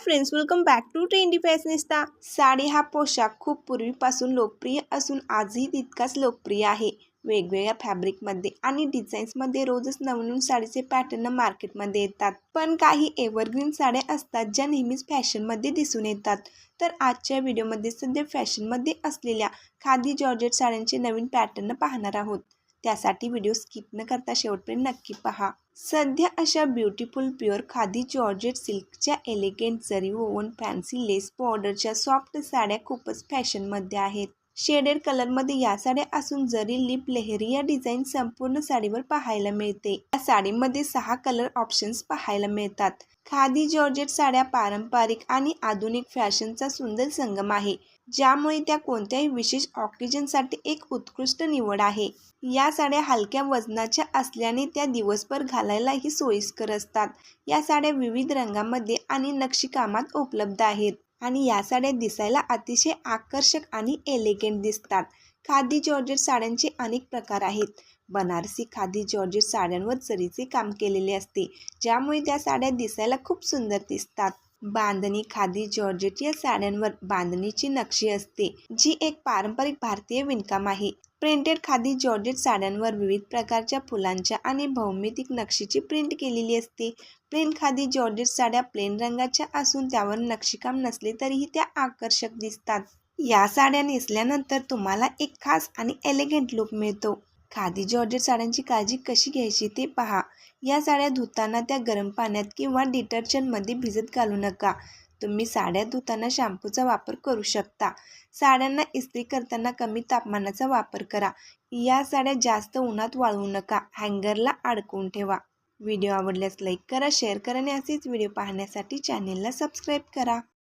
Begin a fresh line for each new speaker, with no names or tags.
Friends welcome back to trendy fashionista saree हा पोशाख खूप पूर्वीपासून लोकप्रिय असून आजही तितकाच लोकप्रिय आहे. वेगवेगळ्या फॅब्रिकमध्ये आणि डिझाईन्समध्ये रोजच नवनवीन साडीचे पॅटर्न मार्केटमध्ये येतात. पण काही एव्हरग्रीन साड्या असतात ज्या नेहमीच फॅशनमध्ये दिसून येतात. तर आजच्या व्हिडिओमध्ये सध्या फॅशनमध्ये असलेल्या खादी जॉर्जेट साड्यांचे नवीन पॅटर्न पाहणार आहोत. त्यासाठी व्हिडिओ स्किप न करता शेवटपर्यंत नक्की पहा. सध्या अशा ब्युटिफुल प्युअर खादी जॉर्जेट सिल्कच्या elegant zari woven fancy lace बॉर्डरच्या soft साड्या खूपच फॅशनमध्ये आहेत. शेडेड कलरमध्ये या साड्या असून जरी लिप लेहरी या डिझाईन संपूर्ण साडीवर पाहायला मिळते. या साडीमध्ये सहा कलर ऑप्शन्स पाहायला मिळतात. खादी जॉर्जेट साड्या पारंपरिक आणि आधुनिक फॅशनचा सुंदर संगम आहे ज्यामुळे त्या कोणत्याही विशेष ऑक्सिजनसाठी एक उत्कृष्ट निवड आहे. या साड्या हलक्या वजनाच्या असल्याने त्या दिवसभर घालायलाही सोयीस्कर असतात. या साड्या विविध रंगामध्ये आणि नक्षीकामात उपलब्ध आहेत. आणि या साड्या दिसायला अतिशय आकर्षक आणि एलिगंट दिसतात. खादी जॉर्जेट साड्यांचे अनेक प्रकार आहेत. बनारसी खादी जॉर्जेट साड्यांवर जरीचे काम केलेले असते ज्यामुळे त्या साड्या दिसायला खूप सुंदर दिसतात. बांधणी खादी जॉर्जेट या साड्यांवर बांधणीची नक्षी असते जी एक पारंपरिक भारतीय विणकाम आहे. प्रिंटेड खादी जॉर्जेट साड्यांवर विविध प्रकारच्या फुलांच्या आणि भौमितिक नक्षीची प्रिंट केलेली असते. प्लेन खादी जॉर्जेट साड्या प्लेन रंगाच्या असून त्यावर नक्षीकाम नसले तरीही त्या आकर्षक दिसतात. या साड्या नेसल्यानंतर तुम्हाला एक खास आणि एलिगंट लुक मिळतो. खादी जॉर्जेट साड्यांची काळजी कशी घ्यायची ते पहा. या साड्या धुताना त्या गरम पाण्यात किंवा डिटर्जंटमध्ये भिजत घालू नका. तुम्ही साड्या धुताना शॅम्पूचा वापर करू शकता. साड्यांना इस्त्री करताना कमी तापमानाचा वापर करा. या साड्या जास्त उन्हात वाळवू नका. हँगरला अडकवून ठेवा. व्हिडिओ आवडल्यास लाईक करा शेअर करा आणि असेच व्हिडिओ पाहण्यासाठी चॅनेलला सबस्क्राईब करा.